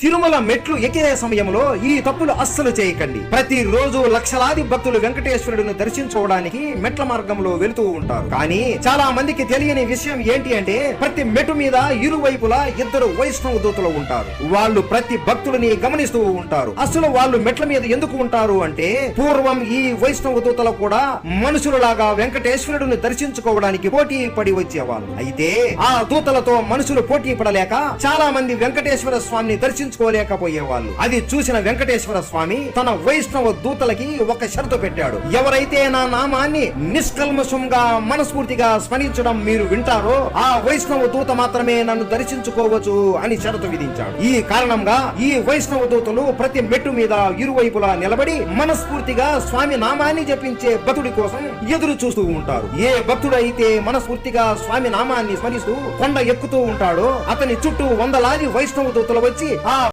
తిరుమల మెట్లు ఎక్కిన సమయంలో ఈ తప్పులు అస్సలు చేయకండి. ప్రతి రోజు లక్షలాది భక్తులు వెంకటేశ్వరుడిని దర్శించుకోవడానికి మెట్ల మార్గంలో వెళుతూ ఉంటారు. కానీ చాలా మందికి తెలియని విషయం ఏంటి అంటే ప్రతి మెట్టు మీద ఇరువైపులా ఇద్దరు వైష్ణవ దూతలు ఉంటారు. వాళ్ళు ప్రతి భక్తుడిని గమనిస్తూ ఉంటారు. అసలు వాళ్ళు మెట్ల మీద ఎందుకు ఉంటారు అంటే పూర్వం ఈ వైష్ణవ దూతలు కూడా మనుషులలాగా వెంకటేశ్వరుడిని దర్శించుకోవడానికి పోటీ పడి వచ్చేవాళ్ళు. అయితే ఆ దూతలతో మనుషులు పోటీ పడలేక చాలా మంది వెంకటేశ్వర స్వామిని దర్శించుకోలేకపోయేవాళ్ళు అది చూసిన వెంకటేశ్వర స్వామి తన వైష్ణవ దూతలకి ఒక షరతు పెట్టాడు. ఎవరైతే నా నామాన్ని నిష్కల్మషంగా మనస్ఫూర్తిగా స్మరించడం మీరు వింటారో ఆ వైష్ణవ దూత మాత్రమే నన్ను దర్శించుకోవచ్చు అని షరతు విధించాడు. ఈ కారణంగా ఈ వైష్ణవ దూతలు ప్రతి మెట్టు మీద ఇరువైపులా నిలబడి మనస్ఫూర్తిగా స్వామి నామాన్ని జపించే భక్తుడి కోసం ఎదురు చూస్తూ ఉంటారు. ఏ భక్తుడు అయితే మనస్ఫూర్తిగా స్వామి నామాన్ని స్మరిస్తూ కొండ ఎక్కుతూ ఉంటాడో అతని చుట్టూ వందలాది వైష్ణవ దూతలు వచ్చి ఆ